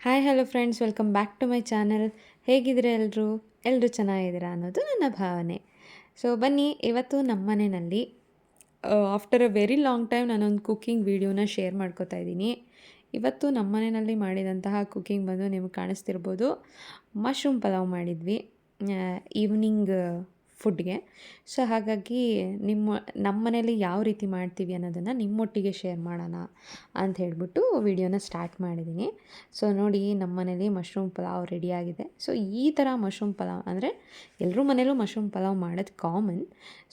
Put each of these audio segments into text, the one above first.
Hi hello friends welcome back to my channel ಹೇಗಿದ್ರೆ ಎಲ್ಲರೂ ಎಲ್ಲರೂ ಚೆನ್ನಾಗಿದ್ದೀರಾ ಅನ್ನೋದು ನನ್ನ ಭಾವನೆ. ಸೊ ಬನ್ನಿ, ಇವತ್ತು ನಮ್ಮ ಮನೆಯಲ್ಲಿ after a very long time ನಾನೊಂದು ಕುಕ್ಕಿಂಗ್ ವೀಡಿಯೋನ ಶೇರ್ ಮಾಡ್ಕೋತಾ ಇದ್ದೀನಿ. ಇವತ್ತು ನಮ್ಮ ಮನೆಯಲ್ಲಿ ಮಾಡಿದಂತಹ ಕುಕ್ಕಿಂಗ್ ಬಂದು ನಿಮ್ಗೆ ಕಾಣಿಸ್ತಿರ್ಬೋದು. ಮಶ್ರೂಮ್ ಪಲಾವ್ ಮಾಡಿದ್ವಿ. ಈವ್ನಿಂಗ್ ಫುಡ್ಗೆ. ಸೊ ಹಾಗಾಗಿ ನಿಮ್ಮ, ನಮ್ಮ ಮನೇಲಿ ಯಾವ ರೀತಿ ಮಾಡ್ತೀವಿ ಅನ್ನೋದನ್ನು ನಿಮ್ಮೊಟ್ಟಿಗೆ ಶೇರ್ ಮಾಡೋಣ ಅಂತ ಹೇಳಿಬಿಟ್ಟು ವಿಡಿಯೋನ ಸ್ಟಾರ್ಟ್ ಮಾಡಿದ್ದೀನಿ. ಸೊ ನೋಡಿ ನಮ್ಮ ಮನೇಲಿ ಮಶ್ರೂಮ್ ಪಲಾವ್ ರೆಡಿಯಾಗಿದೆ ಸೊ ಈ ಥರ ಮಶ್ರೂಮ್ ಪಲಾವ್ ಅಂದರೆ ಎಲ್ಲರೂ ಮನೇಲೂ ಮಶ್ರೂಮ್ ಪಲಾವ್ ಮಾಡೋದು ಕಾಮನ್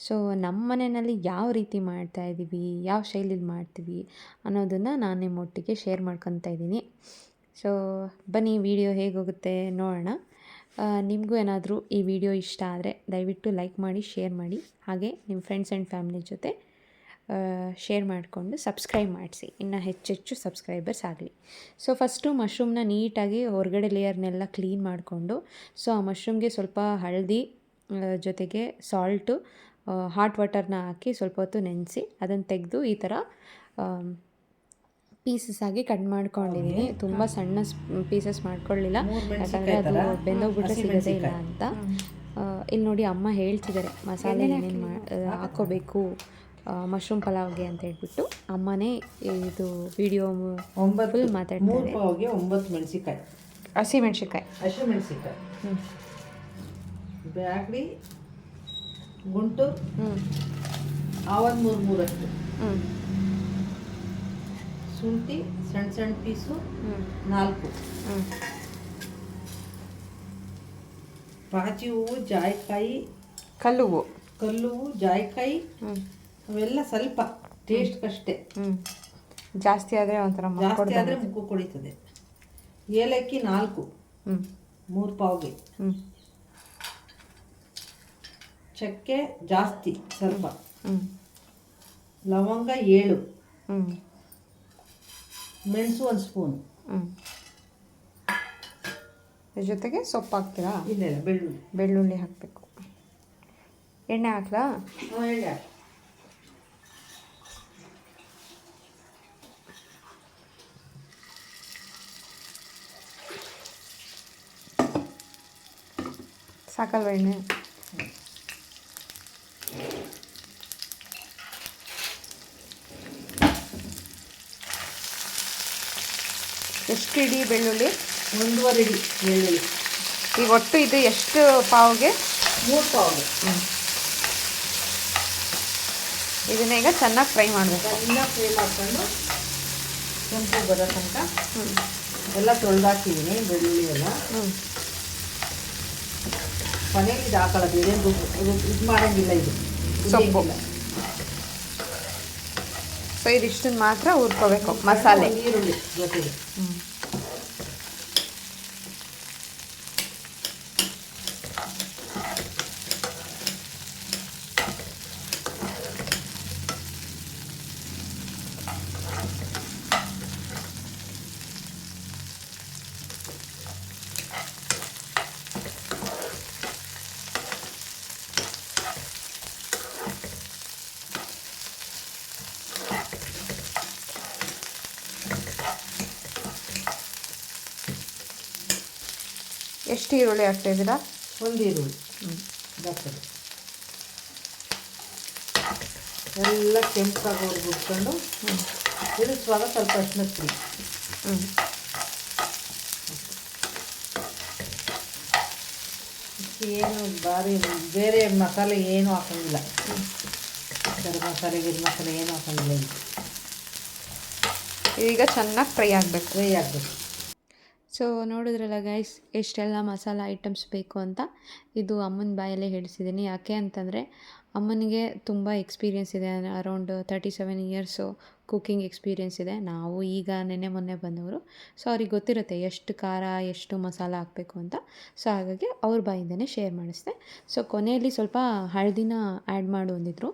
ಸೊ ನಮ್ಮ ಮನೆಯಲ್ಲಿ ಯಾವ ರೀತಿ ಮಾಡ್ತಾ ಇದ್ದೀವಿ, ಯಾವ ಶೈಲಿಲಿ ಮಾಡ್ತೀವಿ ಅನ್ನೋದನ್ನು ನಾನು ನಿಮ್ಮೊಟ್ಟಿಗೆ ಶೇರ್ ಮಾಡ್ಕೊತಾ ಇದ್ದೀನಿ. ಸೊ ಬನ್ನಿ ವಿಡಿಯೋ ಹೇಗೋಗುತ್ತೆ ನೋಡೋಣ. ನಿಮಗೂ ಏನಾದರೂ ಈ ವಿಡಿಯೋ ಇಷ್ಟ ಆದರೆ ದಯವಿಟ್ಟು ಲೈಕ್ ಮಾಡಿ, ಶೇರ್ ಮಾಡಿ. ಹಾಗೆ ನಿಮ್ಮ ಫ್ರೆಂಡ್ಸ್ ಆ್ಯಂಡ್ ಫ್ಯಾಮಿಲಿ ಜೊತೆ ಶೇರ್ ಮಾಡಿಕೊಂಡು ಸಬ್ಸ್ಕ್ರೈಬ್ ಮಾಡಿಸಿ. ಇನ್ನು ಹೆಚ್ಚೆಚ್ಚು ಸಬ್ಸ್ಕ್ರೈಬರ್ಸ್ ಆಗಲಿ. ಸೊ ಫಸ್ಟು ಮಶ್ರೂಮ್ನ ನೀಟಾಗಿ ಹೊರಗಡೆ ಲೇಯರ್ನೆಲ್ಲ ಕ್ಲೀನ್ ಮಾಡಿಕೊಂಡು ಸೊ ಆ ಮಶ್ರೂಮ್ಗೆ ಸ್ವಲ್ಪ ಹಳದಿ ಜೊತೆಗೆ ಸಾಲ್ಟು ಹಾಟ್ ವಾಟರ್ನ ಹಾಕಿ ಸ್ವಲ್ಪ ಹೊತ್ತು ನೆನೆಸಿ, ಅದನ್ನು ತೆಗೆದು ಈ ಥರ ಪೀಸಸ್ ಆಗಿ ಕಟ್ ಮಾಡ್ಕೊಂಡಿದ್ದೀನಿ ತುಂಬ ಸಣ್ಣ ಪೀಸಸ್ ಮಾಡ್ಕೊಳ್ಳಿಲ್ಲ. ಯಾಕಂದ್ರೆ ಅದು ಬೆಂದೋಗ್ಬಿಟ್ರೆ ಸಿಗೋದೇ ಇಲ್ಲ ಅಂತ. ಇಲ್ಲಿ ನೋಡಿ ಅಮ್ಮ ಹೇಳ್ತಿದ್ದಾರೆ ಮಸಾಲೆ ಏನೇನು ಮಾ ಹಾಕ್ಕೋಬೇಕು ಮಶ್ರೂಮ್ ಪಲಾವ್ಗೆ ಅಂತ ಹೇಳ್ಬಿಟ್ಟು ಅಮ್ಮನೇ ಇದು ವಿಡಿಯೋ ಒಂಬತ್ತು ಫುಲ್ ಮಾತಾಡ್ತಾರೆ ಒಂಬತ್ತು ಮೆಣಸಿಕಾಯಿ ಹಸಿ ಮೆಣಸಿಕಾಯಿ ಹಸಿ ಮೆಣಸಿಕಾಯಿ ಹ್ಞೂ ಬ್ಯಾಗ್ಡಿ ಗುಂಟು ಹ್ಞೂ ಆವತ್ತು ಮೂರು ಮೂರಷ್ಟು. ಹ್ಞೂ ಶುಂಠಿ ಸಣ್ಣ ಸಣ್ಣ ಪೀಸು ಹ್ಞೂ ನಾಲ್ಕು. ಹ್ಞೂ ಪಾಚಿ ಹೂವು ಜಾಯಿಕಾಯಿ ಕಲ್ಲುವು. ಕಲ್ಲುವು ಕಲ್ಲು ಹೂವು ಜಾಯಿಕಾಯಿ ಹ್ಞೂ ಅವೆಲ್ಲ ಸ್ವಲ್ಪ ಟೇಸ್ಟ್ಗಷ್ಟೇ ಹ್ಞೂ ಜಾಸ್ತಿ ಆದರೆ ಒಂಥರ ಜಾಸ್ತಿ ಆದರೆ ಮುಕ್ಕು ಕುಡಿತದೆ. ಏಲಕ್ಕಿ ನಾಲ್ಕು. ಹ್ಞೂ ಮೂರು ಪಾವ್ಗೆ. ಹ್ಞೂ ಚಕ್ಕೆ ಜಾಸ್ತಿ ಸ್ವಲ್ಪ. ಹ್ಞೂ ಲವಂಗ ಏಳು. ಹ್ಞೂ ಮೆಣಸು ಒಂದು ಸ್ಪೂನ್ ಇದ್ರ ಜೊತೆಗೆ ಸೊಪ್ಪು ಹಾಕ್ತೀರಾ? ಇಲ್ಲ ಇಲ್ಲ ಬೆಳ್ಳುಳ್ಳಿ. ಬೆಳ್ಳುಳ್ಳಿ ಹಾಕಬೇಕು. ಎಣ್ಣೆ ಹಾಕ್ಲಾ? ಎಣ್ಣೆ ಸಾಕಲ್ವ ಎಣ್ಣೆ? ಎಷ್ಟು ಇಡೀ ಬೆಳ್ಳುಳ್ಳಿ? ಒಂದೂವರೆ ಇಡಿ ಬೆಳ್ಳುಳ್ಳಿ. ಈಗ ಒಟ್ಟು ಇದು ಎಷ್ಟು ಪಾವ್ಗೆ? ಮೂರು ಪಾವ್ಗೆ. ಇದನ್ನ ಈಗ ಚೆನ್ನಾಗಿ ಫ್ರೈ ಮಾಡಬೇಕು. ಚೆನ್ನಾಗಿ ಫ್ರೈ ಮಾಡ್ಕೊಂಡು ಕೆಂಪು ಬರೋ ತನಕ ಹ್ಞೂ ಎಲ್ಲ ತೊಳೆದಾಕಿದ್ದೀನಿ ಬೆಳ್ಳುಳ್ಳಿ ಎಲ್ಲ. ಹ್ಞೂ ಮನೇಲಿ ಇದು ಹಾಕೊಳ್ಳೋದು ಇದೇನು ಇದು ಮಾಡೋಂಗಿಲ್ಲ ಇದು. ಸೊಪ್ಪು. ಸೊ ಇದಿಷ್ಟನ್ನು ಮಾತ್ರ ಹುರ್ಕೋಬೇಕು ಮಸಾಲೆ. ಈರುಳ್ಳಿ ಜೊತೆಗೆ. ಹ್ಞೂ ಎಷ್ಟು ಈರುಳ್ಳಿ ಹಾಕ್ತಾ ಇದ್ದೀರಾ? ಒಂದು ಈರುಳ್ಳಿ. ಹ್ಞೂ ಜಾಸ್ತಿ ಎಲ್ಲ ಕೆಂಪಾಗಿ ಹ್ಞೂ ಇಳಿಸುವಾಗ ಸ್ವಲ್ಪ ಅರ್ಶಿನ ಪುಡಿ ಹ್ಞೂ ಏನು ಭಾರಿ ಬೇರೆ ಮಸಾಲೆ ಏನು ಹಾಕೋಂಗಿಲ್ಲ. ಗರಂ ಮಸಾಲೆ ಗಿರ್ ಮಸಾಲೆ ಏನು ಹಾಕೋಂಗಿಲ್ಲ ಈಗ ಚೆನ್ನಾಗಿ ಫ್ರೈ ಆಗಬೇಕು. ಫ್ರೈ ಆಗಬೇಕು. ಸೊ ನೋಡಿದ್ರಲ್ಲ ಗೈಸ್ ಎಷ್ಟೆಲ್ಲ ಮಸಾಲ ಐಟಮ್ಸ್ ಬೇಕು ಅಂತ? ಇದು ಅಮ್ಮನ ಬಾಯಲ್ಲೇ ಹೇಳಿಸಿದ್ದೀನಿ ಯಾಕೆ ಅಂತಂದರೆ, ಅಮ್ಮನಿಗೆ ತುಂಬ ಎಕ್ಸ್ಪೀರಿಯೆನ್ಸ್ ಇದೆ around thirty seven years cooking experience ಇದೆ. ನಾವು ಈಗ ನೆನ್ನೆ ಮೊನ್ನೆ ಬಂದವರು. ಸೊ ಅವ್ರಿಗೆ ಗೊತ್ತಿರುತ್ತೆ ಎಷ್ಟು ಖಾರ, ಎಷ್ಟು ಮಸಾಲ ಹಾಕಬೇಕು ಅಂತ. ಸೊ ಹಾಗಾಗಿ ಅವ್ರ ಬಾಯಿಂದನೇ ಶೇರ್ ಮಾಡಿಸಿದೆ. ಸೊ ಕೊನೆಯಲ್ಲಿ ಸ್ವಲ್ಪ ಹಳದಿನ ಆ್ಯಡ್ ಮಾಡು ಅಂದಿದ್ರು.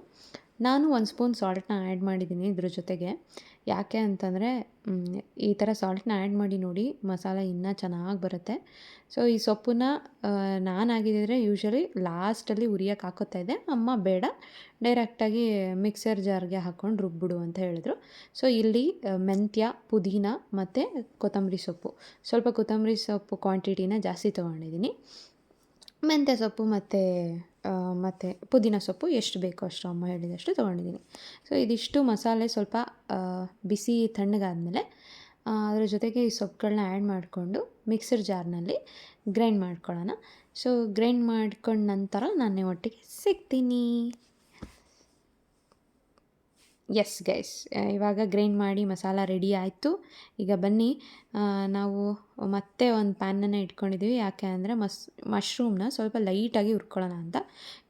ನಾನು ಒಂದು ಸ್ಪೂನ್ ಸಾಲ್ಟನ್ನ ಆ್ಯಡ್ ಮಾಡಿದ್ದೀನಿ ಇದ್ರ ಜೊತೆಗೆ. ಯಾಕೆ ಅಂತಂದರೆ ಈ ಥರ ಸಾಲ್ಟನ್ನ ಆ್ಯಡ್ ಮಾಡಿ ನೋಡಿ ಮಸಾಲ ಇನ್ನೂ ಚೆನ್ನಾಗಿ ಬರುತ್ತೆ. ಸೊ, ಈ ಸೊಪ್ಪನ್ನ ನಾನು ಆಗಿದ್ದರೆ ಯೂಶ್ವಲಿ ಲಾಸ್ಟಲ್ಲಿ ಉರಿಯೋಕೆ ಹಾಕೋತಾ ಇದ್ದೆ. ಅಮ್ಮ ಬೇಡ, ಡೈರೆಕ್ಟಾಗಿ ಮಿಕ್ಸರ್ ಜಾರ್ಗೆ ಹಾಕ್ಕೊಂಡು ರುಬ್ಬಿಡು ಅಂತ ಹೇಳಿದ್ರು. ಸೊ, ಇಲ್ಲಿ ಮೆಂತ್ಯ, ಪುದೀನ ಮತ್ತು ಕೊತ್ತಂಬರಿ ಸೊಪ್ಪು. ಸ್ವಲ್ಪ ಕೊತ್ತಂಬರಿ ಸೊಪ್ಪು ಕ್ವಾಂಟಿಟಿನ ಜಾಸ್ತಿ ತೊಗೊಂಡಿದ್ದೀನಿ. ಮೆಂತ್ಯ ಸೊಪ್ಪು ಮತ್ತು ಮತ್ತು ಪುದೀನ ಸೊಪ್ಪು ಎಷ್ಟು ಬೇಕೋ ಅಷ್ಟು ಅಮ್ಮ ಹೇಳಿದಷ್ಟು ತೊಗೊಂಡಿದ್ದೀನಿ. ಸೊ ಇದಿಷ್ಟು ಮಸಾಲೆ ಸ್ವಲ್ಪ ಬಿಸಿ ತಣ್ಣಗಾದಮೇಲೆ ಅದರ ಜೊತೆಗೆ ಈ ಸೊಪ್ಪುಗಳನ್ನ ಆ್ಯಡ್ ಮಾಡಿಕೊಂಡು ಮಿಕ್ಸರ್ ಜಾರ್ನಲ್ಲಿ ಗ್ರೈಂಡ್ ಮಾಡ್ಕೊಳ್ಳೋಣ. ಸೊ ಗ್ರೈಂಡ್ ಮಾಡ್ಕೊಂಡ ನಂತರ ನಾನು ಒಟ್ಟಿಗೆ ಸಿಗ್ತೀನಿ. ಎಸ್ ಗೈಸ್ ಇವಾಗ ಗ್ರೈಂಡ್ ಮಾಡಿ ಮಸಾಲ ರೆಡಿ ಆಯಿತು. ಈಗ ಬನ್ನಿ. ನಾವು ಮತ್ತೆ ಒಂದು ಪ್ಯಾನನ್ನು ಇಟ್ಕೊಂಡಿದ್ದೀವಿ ಯಾಕೆ ಅಂದರೆ ಮಸ್ ಮಶ್ರೂಮ್ನ ಸ್ವಲ್ಪ ಲೈಟಾಗಿ ಹುರ್ಕೊಳ್ಳೋಣ ಅಂತ.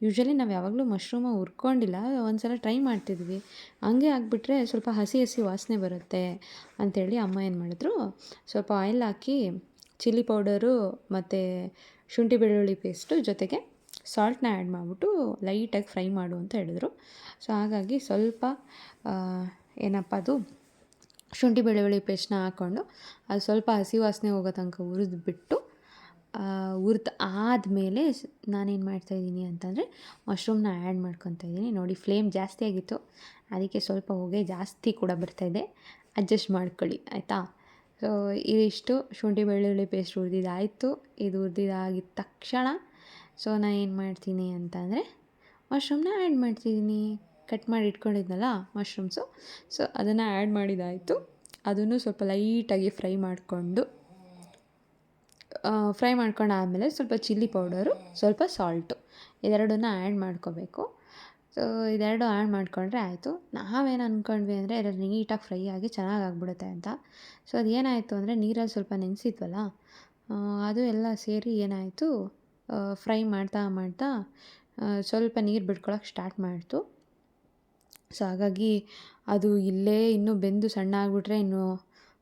ಯೂಶ್ವಲಿ ನಾವು ಯಾವಾಗಲೂ ಮಶ್ರೂಮ ಹುರ್ಕೊಂಡಿಲ್ಲ. ಒಂದು ಸಲ ಟ್ರೈ ಮಾಡ್ತಿದ್ವಿ. ಹಂಗೆ ಹಾಕ್ಬಿಟ್ರೆ ಸ್ವಲ್ಪ ಹಸಿ ಹಸಿ ವಾಸನೆ ಬರುತ್ತೆ ಅಂಥೇಳಿ ಅಮ್ಮ ಏನು ಮಾಡಿದ್ರು. ಸ್ವಲ್ಪ ಆಯಿಲ್ ಹಾಕಿ ಚಿಲ್ಲಿ ಪೌಡರು ಮತ್ತು ಶುಂಠಿ ಬೆಳ್ಳುಳ್ಳಿ ಪೇಸ್ಟು ಜೊತೆಗೆ ಸಾಲ್ಟ್ನ ಆ್ಯಡ್ ಮಾಡಿಬಿಟ್ಟು ಲೈಟಾಗಿ ಫ್ರೈ ಮಾಡು ಅಂತ ಹೇಳಿದ್ರು. ಸೊ ಹಾಗಾಗಿ ಸ್ವಲ್ಪ ಏನಪ್ಪ ಅದು, ಶುಂಠಿ ಬೆಳ್ಳುಳ್ಳಿ ಪೇಸ್ಟ್ನ ಹಾಕ್ಕೊಂಡು ಅದು ಸ್ವಲ್ಪ ಹಸಿ ವಾಸನೆ ಹೋಗೋ ತನಕ ಹುರಿದು ಆದಮೇಲೆ ನಾನೇನು ಮಾಡ್ತಾಯಿದ್ದೀನಿ ಅಂತಂದರೆ ಮಶ್ರೂಮ್ನ ಆ್ಯಡ್ ಮಾಡ್ಕೊತಾ ಇದ್ದೀನಿ. ನೋಡಿ ಫ್ಲೇಮ್ ಜಾಸ್ತಿ ಆಗಿತ್ತು, ಅದಕ್ಕೆ ಸ್ವಲ್ಪ ಹೊಗೆ ಜಾಸ್ತಿ ಕೂಡ ಬರ್ತಾಯಿದೆ ಅಡ್ಜಸ್ಟ್ ಮಾಡ್ಕೊಳ್ಳಿ, ಆಯಿತಾ? ಸೊ ಇದಿಷ್ಟು ಶುಂಠಿ ಬೆಳ್ಳುಳ್ಳಿ ಪೇಸ್ಟ್ ಹುರಿದಿದ್ದಾಯಿತು. ಇದು ಹುರಿದಿದ್ದಾಗಿದ ತಕ್ಷಣ, ಸೊ ನಾನು ಏನು ಮಾಡ್ತೀನಿ ಅಂತಂದರೆ ಮಶ್ರೂಮ್ನ ಆ್ಯಡ್ ಮಾಡ್ತಿದ್ದೀನಿ. ಕಟ್ ಮಾಡಿ ಇಟ್ಕೊಂಡಿದ್ನಲ್ಲ ಮಶ್ರೂಮ್ಸು ಸೊ ಅದನ್ನು ಆ್ಯಡ್ ಮಾಡಿದಾಯಿತು. ಅದನ್ನು ಸ್ವಲ್ಪ ಲೈಟಾಗಿ ಫ್ರೈ ಮಾಡಿಕೊಂಡು ಫ್ರೈ ಮಾಡ್ಕೊಂಡಾದಮೇಲೆ ಸ್ವಲ್ಪ ಚಿಲ್ಲಿ ಪೌಡರು ಸ್ವಲ್ಪ ಸಾಲ್ಟು ಇದೆರಡನ್ನ ಆ್ಯಡ್ ಮಾಡ್ಕೋಬೇಕು. ಸೊ ಇದೆರಡು ಆ್ಯಡ್ ಮಾಡಿಕೊಂಡ್ರೆ ಆಯಿತು. ನಾವೇನು ಅಂದ್ಕೊಂಡ್ವಿ ಅಂದರೆ ಎರಡು ನೀಟಾಗಿ ಫ್ರೈ ಆಗಿ ಚೆನ್ನಾಗಿ ಆಗ್ಬಿಡುತ್ತೆ ಅಂತ. ಸೊ ಅದು ಏನಾಯಿತು ಅಂದರೆ ನೀರಲ್ಲಿ ಸ್ವಲ್ಪ ನೆನೆಸಿದ್ವಲ್ಲ ಅದು ಎಲ್ಲ ಸೇರಿ ಏನಾಯಿತು ಫ್ರೈ ಮಾಡ್ತಾ ಮಾಡ್ತಾ ಸ್ವಲ್ಪ ನೀರು ಬಿಡ್ಕೊಳಕ್ಕೆ ಸ್ಟಾರ್ಟ್ ಮಾಡ್ತು. ಸೊ ಹಾಗಾಗಿ ಅದು ಇಲ್ಲೇ ಇನ್ನೂ ಬೆಂದು ಸಣ್ಣ ಆಗಿಬಿಟ್ರೆ ಇನ್ನು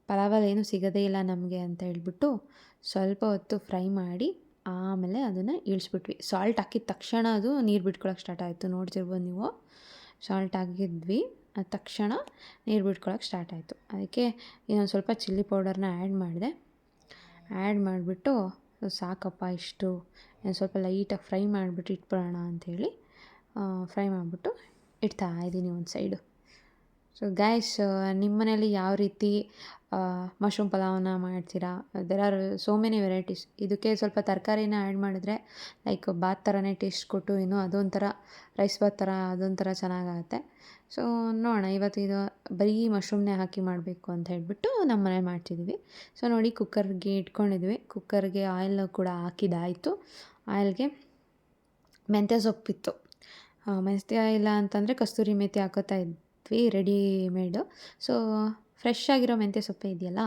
ಪಲಾವಲ್ಲಿ ಏನೂ ಸಿಗೋದೇ ಇಲ್ಲ ನಮಗೆ ಅಂತ ಹೇಳ್ಬಿಟ್ಟು ಸ್ವಲ್ಪ ಹೊತ್ತು ಫ್ರೈ ಮಾಡಿ ಆಮೇಲೆ ಅದನ್ನು ಇಳಿಸ್ಬಿಟ್ವಿ. ಸಾಲ್ಟ್ ಹಾಕಿದ ತಕ್ಷಣ ಅದು ನೀರು ಬಿಟ್ಕೊಳಕ್ಕೆ ಸ್ಟಾರ್ಟ್ ಆಯಿತು. ನೋಡ್ತಿರ್ಬೋದು ನೀವು. ಸಾಲ್ಟ್ ಹಾಕಿದ್ವಿ. ಅದ ತಕ್ಷಣ ನೀರು ಬಿಟ್ಕೊಳಕ್ಕೆ ಸ್ಟಾರ್ಟ್ ಆಯಿತು. ಅದಕ್ಕೆ ಇನ್ನೊಂದು ಸ್ವಲ್ಪ ಚಿಲ್ಲಿ ಪೌಡರ್ನ ಆ್ಯಡ್ ಮಾಡಿದೆ. ಆ್ಯಡ್ ಮಾಡಿಬಿಟ್ಟು ಸಾಕಪ್ಪ ಇಷ್ಟು. ಸ್ವಲ್ಪ ಲೈಟಾಗಿ ಫ್ರೈ ಮಾಡಿಬಿಟ್ಟು ಇಟ್ಬಿಡೋಣ ಅಂಥೇಳಿ ಫ್ರೈ ಮಾಡಿಬಿಟ್ಟು ಇಡ್ತಾ ಇದ್ದೀನಿ ಒಂದು ಸೈಡು ಸೊ ಗ್ಯಾಸ್ ನಿಮ್ಮ ಮನೇಲಿ ಯಾವ ರೀತಿ ಮಶ್ರೂಮ್ ಪಲಾವನ್ನ ಮಾಡ್ತೀರಾ? There are so many varieties ಇದಕ್ಕೆ ಸ್ವಲ್ಪ ತರಕಾರಿನ ಆ್ಯಡ್ ಮಾಡಿದ್ರೆ ಲೈಕ್ ಬಾತ್ ಥರನೇ ಟೇಸ್ಟ್ ಕೊಟ್ಟು ಇನ್ನೂ ಅದೊಂಥರ ರೈಸ್ ಬಾತ್ ಥರ ಅದೊಂಥರ ಚೆನ್ನಾಗಾಗುತ್ತೆ. ಸೊ ನೋಡೋಣ, ಇವತ್ತು ಇದು ಬರೀ ಮಶ್ರೂಮ್ನೇ ಹಾಕಿ ಮಾಡಬೇಕು ಅಂತ ಹೇಳಿಬಿಟ್ಟು ನಮ್ಮ ಮನೇಲಿ ಮಾಡ್ತಿದ್ದೀವಿ ಸೊ ನೋಡಿ ಕುಕ್ಕರ್ಗೆ ಇಟ್ಕೊಂಡಿದ್ವಿ. ಕುಕ್ಕರ್ಗೆ ಆಯಿಲ್ ಕೂಡ ಹಾಕಿದ್ದಾಯಿತು ಆಯಿಲ್ಗೆ ಮೆಂತ್ಯ ಸೊಪ್ಪಿತ್ತು. ಮೆಂತ್ಯ ಇಲ್ಲ ಅಂತಂದರೆ ಕಸ್ತೂರಿ ಮೆಂತ್ಯ ಹಾಕೋತಾ ಇದ್ವಿ ರೆಡಿಮೇಡು ಸೊ ಫ್ರೆಶ್ ಆಗಿರೋ ಮೆಂತ್ಯ ಸೊಪ್ಪೆ ಇದೆಯಲ್ಲ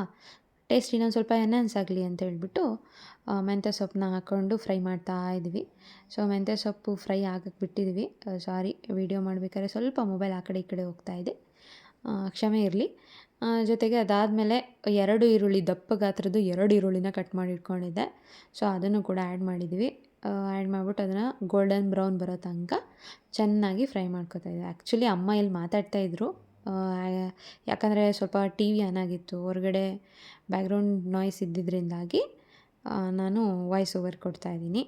ಟೇಸ್ಟ್ ಇನ್ನೊಂದು ಸ್ವಲ್ಪ ಎನ್ಹಾನ್ಸ್ ಆಗಲಿ ಅಂತ ಹೇಳ್ಬಿಟ್ಟು ಮೆಂತ್ಯ ಸೊಪ್ಪನ್ನ ಹಾಕ್ಕೊಂಡು ಫ್ರೈ ಮಾಡ್ತಾ ಇದ್ವಿ. ಸೊ ಮೆಂತ್ಯ ಸೊಪ್ಪು ಫ್ರೈ ಆಗಕ್ಕೆ ಬಿಟ್ಟಿದ್ವಿ. ಸಾರಿ ವಿಡಿಯೋ ಮಾಡಬೇಕಾದ್ರೆ ಸ್ವಲ್ಪ ಮೊಬೈಲ್ ಆ ಕಡೆ ಈ ಕಡೆ ಹೋಗ್ತಾ ಇದೆ. ಕ್ಷಮೆ ಇರಲಿ. ಜೊತೆಗೆ ಅದಾದಮೇಲೆ ಎರಡು ಈರುಳ್ಳಿ, ದಪ್ಪ ಗಾತ್ರದ್ದು ಎರಡು ಈರುಳ್ಳಿನ ಕಟ್ ಮಾಡಿ ಇಟ್ಕೊಂಡಿದ್ದೆ. ಸೊ ಅದನ್ನು ಕೂಡ ಆ್ಯಡ್ ಮಾಡಿದ್ವಿ. ಆ್ಯಡ್ ಮಾಡಿಬಿಟ್ಟು ಅದನ್ನು ಗೋಲ್ಡನ್ ಬ್ರೌನ್ ಬರೋ ತನಕ ಚೆನ್ನಾಗಿ ಫ್ರೈ ಮಾಡ್ಕೋತಾ ಇದ್ದೆ. ಆ್ಯಕ್ಚುಲಿ ಅಮ್ಮ ಇಲ್ಲಿ ಮಾತಾಡ್ತಾ ಇದ್ದರು ಯಾಕಂದರೆ ಸ್ವಲ್ಪ ಟಿ ವಿ ಆನ್ ಆಗಿತ್ತು. ಹೊರಗಡೆ ಬ್ಯಾಕ್ಗ್ರೌಂಡ್ ನಾಯ್ಸ್ ಇದ್ದಿದ್ದರಿಂದಾಗಿ ನಾನು ವಾಯ್ಸ್ ಓವರ್ ಕೊಡ್ತಾಯಿದ್ದೀನಿ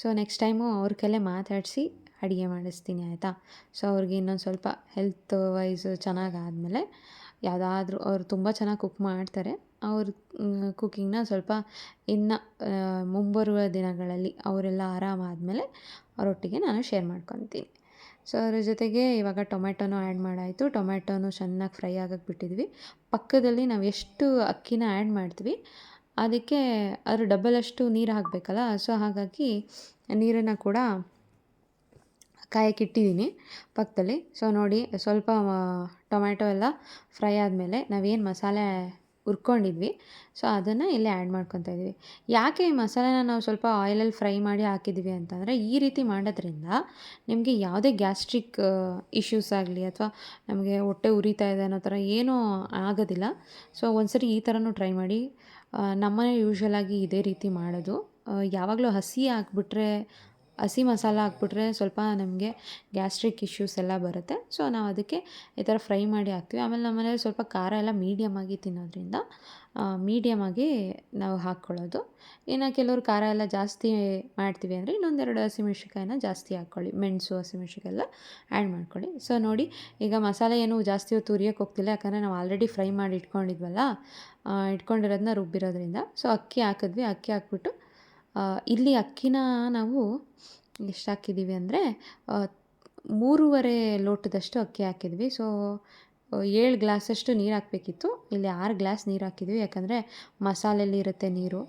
ಸೊ ನೆಕ್ಸ್ಟ್ ಟೈಮು ಅವ್ರ ಕೈಲೇ ಮಾತಾಡಿಸಿ ಅಡುಗೆ ಮಾಡಿಸ್ತೀನಿ, ಆಯಿತಾ? ಸೊ ಅವ್ರಿಗೆ ಇನ್ನೊಂದು ಸ್ವಲ್ಪ ಹೆಲ್ತ್ ವೈಸ್ ಚೆನ್ನಾಗಾದಮೇಲೆ ಯಾವುದಾದ್ರೂ ಅವ್ರು ತುಂಬ ಚೆನ್ನಾಗಿ ಕುಕ್ ಮಾಡ್ತಾರೆ. ಅವ್ರ ಕುಕ್ಕಿಂಗ್ನ ಸ್ವಲ್ಪ ಇನ್ನು ಮುಂಬರುವ ದಿನಗಳಲ್ಲಿ ಅವರೆಲ್ಲ ಆರಾಮಾದಮೇಲೆ ಅವರೊಟ್ಟಿಗೆ ನಾನು ಶೇರ್ ಮಾಡ್ಕೊತೀನಿ. ಸೊ ಅದ್ರ ಜೊತೆಗೆ ಇವಾಗ ಟೊಮೆಟೊನೂ ಆ್ಯಡ್ ಮಾಡಾಯಿತು. ಟೊಮೆಟೊನು ಚೆನ್ನಾಗಿ ಫ್ರೈ ಆಗಕ್ಕೆ ಬಿಟ್ಟಿದ್ವಿ. ಪಕ್ಕದಲ್ಲಿ ನಾವು ಎಷ್ಟು ಅಕ್ಕಿನ ಆ್ಯಡ್ ಮಾಡ್ತೀವಿ, ಅದಕ್ಕೆ ಅದ್ರ ಡಬ್ಬಲಷ್ಟು ನೀರು ಹಾಕಬೇಕಲ್ಲ? ಸೊ ಹಾಗಾಗಿ ನೀರನ್ನು ಕೂಡ ಕಾಯಕ್ಕೆ ಇಟ್ಟಿದ್ದೀನಿ ಪಕ್ಕದಲ್ಲಿ. ಸೊ ನೋಡಿ, ಸ್ವಲ್ಪ ಟೊಮ್ಯಾಟೊ ಎಲ್ಲ ಫ್ರೈ ಆದಮೇಲೆ ನಾವೇನು ಮಸಾಲೆ ಹುರ್ಕೊಂಡಿದ್ವಿ. ಸೊ ಅದನ್ನು ಇಲ್ಲೇ ಆ್ಯಡ್ ಮಾಡ್ಕೊತಾ ಇದ್ವಿ. ಯಾಕೆ ಈ ಮಸಾಲೆನ ನಾವು ಸ್ವಲ್ಪ ಆಯಿಲಲ್ಲಿ ಫ್ರೈ ಮಾಡಿ ಹಾಕಿದ್ವಿ ಅಂತಂದರೆ, ಈ ರೀತಿ ಮಾಡೋದ್ರಿಂದ ನಿಮಗೆ ಯಾವುದೇ ಗ್ಯಾಸ್ಟ್ರಿಕ್ ಇಶ್ಯೂಸ್ ಆಗಲಿ ಅಥವಾ ನಮಗೆ ಹೊಟ್ಟೆ ಉರಿತಾ ಇದೆ ಅನ್ನೋ ಥರ ಏನೂ ಆಗೋದಿಲ್ಲ. ಸೊ ಒಂದ್ಸರಿ ಈ ಥರನೂ ಟ್ರೈ ಮಾಡಿ. ನಮ್ಮನೆ ಯೂಶ್ವಲಾಗಿ ಇದೇ ರೀತಿ ಮಾಡೋದು. ಯಾವಾಗಲೂ ಹಸಿ ಹಾಕ್ಬಿಟ್ರೆ ಹಸಿ ಮಸಾಲ ಹಾಕ್ಬಿಟ್ರೆ ಸ್ವಲ್ಪ ನಮಗೆ ಗ್ಯಾಸ್ಟ್ರಿಕ್ ಇಶ್ಯೂಸ್ ಎಲ್ಲ ಬರುತ್ತೆ. ಸೊ ನಾವು ಅದಕ್ಕೆ ಈ ಥರ ಫ್ರೈ ಮಾಡಿ ಹಾಕ್ತೀವಿ. ಆಮೇಲೆ ನಮ್ಮ ಮನೇಲಿ ಸ್ವಲ್ಪ ಖಾರ ಎಲ್ಲ ಮೀಡಿಯಮ್ ಆಗಿ ತಿನ್ನೋದ್ರಿಂದ ಮೀಡಿಯಮ್ ಆಗಿ ನಾವು ಹಾಕ್ಕೊಳ್ಳೋದು. ಇನ್ನು ಕೆಲವರು ಖಾರ ಎಲ್ಲ ಜಾಸ್ತಿ ಮಾಡ್ತೀವಿ ಅಂದರೆ ಇನ್ನೊಂದೆರಡು ಹಸಿಮೆಣ್ಸಿಕಾಯಿನ ಜಾಸ್ತಿ ಹಾಕ್ಕೊಳ್ಳಿ ಮೆಣಸು ಹಸಿಮೆಣ್ಸಿಕಾಯಿ ಎಲ್ಲ ಆ್ಯಡ್ ಮಾಡ್ಕೊಳ್ಳಿ. ಸೊ ನೋಡಿ, ಈಗ ಮಸಾಲೆ ಏನು ಜಾಸ್ತಿ ಹೊತ್ತು ಉರಿಯೋಕ್ಕೆ ಹೋಗ್ತಿಲ್ಲ. ಯಾಕಂದರೆ ನಾವು ಆಲ್ರೆಡಿ ಫ್ರೈ ಮಾಡಿ ಇಟ್ಕೊಂಡಿದ್ವಲ್ಲ ಇಟ್ಕೊಂಡಿರೋದನ್ನ ರುಬ್ಬಿರೋದ್ರಿಂದ. ಸೊ ಅಕ್ಕಿ ಹಾಕಿದ್ವಿ. ಅಕ್ಕಿ ಹಾಕ್ಬಿಟ್ಟು ಇಲ್ಲಿ ಅಕ್ಕಿನ ನಾವು ಎಷ್ಟು ಹಾಕಿದ್ದೀವಿ ಅಂದರೆ ಮೂರುವರೆ ಲೋಟದಷ್ಟು ಅಕ್ಕಿ ಹಾಕಿದ್ವಿ. ಸೊ ಏಳು ಗ್ಲಾಸಷ್ಟು ನೀರು ಹಾಕಬೇಕಿತ್ತು. ಇಲ್ಲಿ ಆರು ಗ್ಲಾಸ್ ನೀರು ಹಾಕಿದ್ವಿ. ಯಾಕಂದರೆ ಮಸಾಲೆಯಲ್ಲಿ ಇರುತ್ತೆ ನೀರು.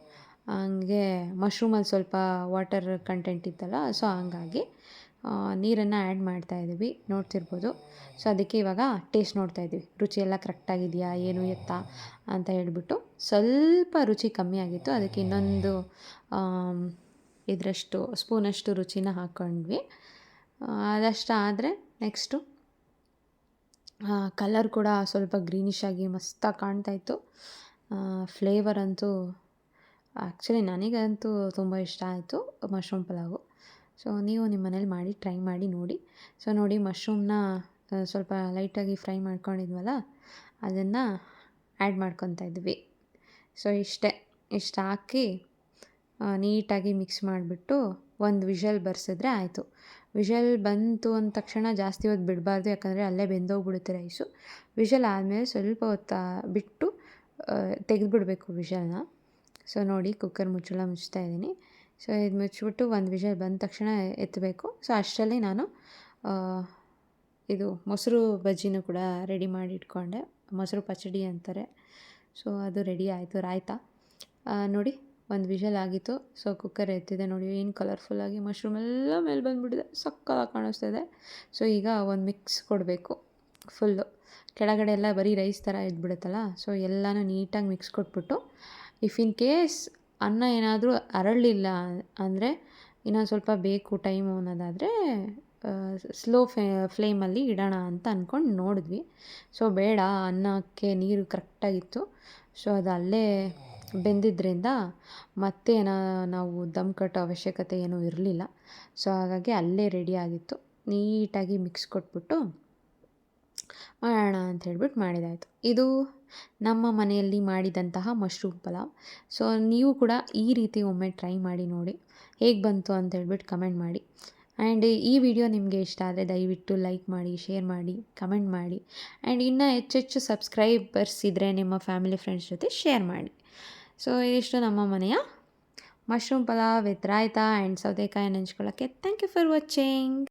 ಹಂಗೆ ಮಶ್ರೂಮಲ್ಲಿ ಸ್ವಲ್ಪ ವಾಟರ್ ಕಂಟೆಂಟ್ ಇತ್ತಲ್ಲ, ಸೊ ಹಂಗಾಗಿ ನೀರನ್ನು ಆ್ಯಡ್ ಮಾಡ್ತಾ ಇದ್ದೀವಿ. ನೋಡ್ತಿರ್ಬೋದು. ಸೊ ಅದಕ್ಕೆ ಇವಾಗ ಟೇಸ್ಟ್ ನೋಡ್ತಾ ಇದ್ದೀವಿ. ರುಚಿ ಎಲ್ಲ ಕರೆಕ್ಟಾಗಿದೆಯಾ ಏನು ಎತ್ತ ಅಂತ ಹೇಳ್ಬಿಟ್ಟು. ಸ್ವಲ್ಪ ರುಚಿ ಕಮ್ಮಿ ಆಗಿತ್ತು. ಅದಕ್ಕೆ ಇನ್ನೊಂದು ಇದರಷ್ಟು ಸ್ಪೂನಷ್ಟು ರುಚಿನ ಹಾಕ್ಕೊಂಡ್ವಿ ಅದಷ್ಟು ಆದರೆ ನೆಕ್ಸ್ಟು ಕಲರ್ ಕೂಡ ಸ್ವಲ್ಪ ಗ್ರೀನಿಶ್ ಆಗಿ ಮಸ್ತಾಗಿ ಕಾಣ್ತಾ ಇತ್ತು. ಫ್ಲೇವರ್ ಅಂತೂ ಆ್ಯಕ್ಚುಲಿ ನನಗಂತೂ ತುಂಬ ಇಷ್ಟ ಆಯಿತು ಮಶ್ರೂಮ್ ಪಲಾವು. ಸೊ ನೀವು ನಿಮ್ಮ ಮನೇಲಿ ಮಾಡಿ ಟ್ರೈ ಮಾಡಿ ನೋಡಿ. ಸೊ ನೋಡಿ ಮಶ್ರೂಮ್ನ ಸ್ವಲ್ಪ ಲೈಟಾಗಿ ಫ್ರೈ ಮಾಡ್ಕೊಂಡಿದ್ವಲ್ಲ ಅದನ್ನು ಆ್ಯಡ್ ಮಾಡ್ಕೊತಾ ಇದ್ವಿ. ಸೊ ಇಷ್ಟೇ, ಇಷ್ಟು ಹಾಕಿ ನೀಟಾಗಿ ಮಿಕ್ಸ್ ಮಾಡಿಬಿಟ್ಟು ಒಂದು ವಿಷಲ್ ಬರ್ಸಿದ್ರೆ ಆಯಿತು. ವಿಷಲ್ ಬಂತು ಅಂದ ತಕ್ಷಣ ಜಾಸ್ತಿ ಹೊತ್ತು ಬಿಡಬಾರ್ದು, ಯಾಕಂದರೆ ಅಲ್ಲೇ ಬೆಂದೋಗ್ಬಿಡುತ್ತೆ ರೈಸು ವಿಷಲ್ ಆದಮೇಲೆ ಸ್ವಲ್ಪ ಹೊತ್ತು ಬಿಟ್ಟು ತೆಗೆದುಬಿಡಬೇಕು ವಿಷಲ್ನ ಸೊ ನೋಡಿ ಕುಕ್ಕರ್ ಮುಚ್ಚಳ ಮುಚ್ತಾ ಇದ್ದೀನಿ. ಸೊ ಇದು ಮುಚ್ಚಿಬಿಟ್ಟು ಒಂದು ವಿಷಲ್ ಬಂದ ತಕ್ಷಣ ಎತ್ತಬೇಕು ಸೊ ಅಷ್ಟರಲ್ಲಿ ನಾನು ಇದು ಮೊಸರು ಬಜ್ಜಿನೂ ಕೂಡ ರೆಡಿ ಮಾಡಿ ಇಟ್ಕೊಂಡೆ. ಮೊಸರು ಪಚಡಿ ಅಂತಾರೆ. ಸೊ ಅದು ರೆಡಿ ಆಯಿತು, ರಾಯ್ತ. ನೋಡಿ, ಒಂದು ವಿಷಲ್ ಆಗಿತ್ತು. ಸೊ, ಕುಕ್ಕರ್ ಎತ್ತಿದೆ ನೋಡಿ, ಏನು ಕಲರ್ಫುಲ್ಲಾಗಿ ಮಶ್ರೂಮ್ ಎಲ್ಲ ಮೇಲೆ ಬಂದುಬಿಟ್ಟಿದೆ. ಕಾಣಿಸ್ತಾ ಕಾಣಿಸ್ತಿದೆ ಸೊ, ಈಗ ಒಂದು ಮಿಕ್ಸ್ ಕೊಡಬೇಕು ಫುಲ್ಲು ಕೆಳಗಡೆ ಎಲ್ಲ ಬರೀ ರೈಸ್ ಥರ ಇದ್ಬಿಡುತ್ತಲ್ಲ, ಸೊ, ಎಲ್ಲನೂ ನೀಟಾಗಿ ಮಿಕ್ಸ್ ಕೊಟ್ಬಿಟ್ಟು ಇಫ್ ಇನ್ ಕೇಸ್ ಅನ್ನ ಏನಾದರೂ ಅರಳಿಲ್ಲ ಅಂದರೆ, ಇನ್ನೊಂದು ಸ್ವಲ್ಪ ಬೇಕು ಟೈಮು ಅನ್ನೋದಾದರೆ ಸ್ಲೋ ಫೇ, ಫ್ಲೇಮಲ್ಲಿ ಇಡೋಣ ಅಂತ ಅಂದ್ಕೊಂಡು ನೋಡಿದ್ವಿ. ಸೊ ಬೇಡ, ಅನ್ನಕ್ಕೆ ನೀರು ಕರೆಕ್ಟಾಗಿತ್ತು. ಸೊ ಅದು ಅಲ್ಲೇ ಬೆಂದಿದ್ದರಿಂದ ಮತ್ತೆ ನಾವು ದಮ್ ಕಟ್ಟೋ ಅವಶ್ಯಕತೆ ಏನೂ ಇರಲಿಲ್ಲ. ಸೊ ಹಾಗಾಗಿ ಅಲ್ಲೇ ರೆಡಿ ಆಗಿತ್ತು. ನೀಟಾಗಿ ಮಿಕ್ಸ್ ಕೊಟ್ಬಿಟ್ಟು ಮಾಡೋಣ ಅಂತ ಹೇಳ್ಬಿಟ್ಟು ಮಾಡಿದಾಯಿತು. ಇದು ನಮ್ಮ ಮನೆಯಲ್ಲಿ ಮಾಡಿದಂತಹ ಮಶ್ರೂಮ್ ಪಲಾವ್. ಸೊ ನೀವು ಕೂಡ ಈ ರೀತಿ ಒಮ್ಮೆ ಟ್ರೈ ಮಾಡಿ ನೋಡಿ. ಹೇಗೆ ಬಂತು ಅಂತ ಹೇಳ್ಬಿಟ್ಟು ಕಮೆಂಟ್ ಮಾಡಿ. ಆ್ಯಂಡ್ ಈ ವಿಡಿಯೋ ನಿಮಗೆ ಇಷ್ಟ ಆದರೆ ದಯವಿಟ್ಟು ಲೈಕ್ ಮಾಡಿ, ಶೇರ್ ಮಾಡಿ, ಕಮೆಂಟ್ ಮಾಡಿ ಆ್ಯಂಡ್ ಇನ್ನೂ ಹೆಚ್ಚೆಚ್ಚು ಸಬ್ಸ್ಕ್ರೈಬರ್ಸ್ ಇದ್ದರೆ ನಿಮ್ಮ ಫ್ಯಾಮಿಲಿ ಫ್ರೆಂಡ್ಸ್ ಜೊತೆ ಶೇರ್ ಮಾಡಿ. ಸೊ, ಇದಿಷ್ಟು ನಮ್ಮ ಮನೆಯ mushroom pulao with raita and ಸೌತೆಕಾಯಿ ನೆಂಚ್ಕೊಳ್ಳೋಕ್ಕೆ ಥ್ಯಾಂಕ್ ಯು ಫಾರ್ ವಾಚಿಂಗ್.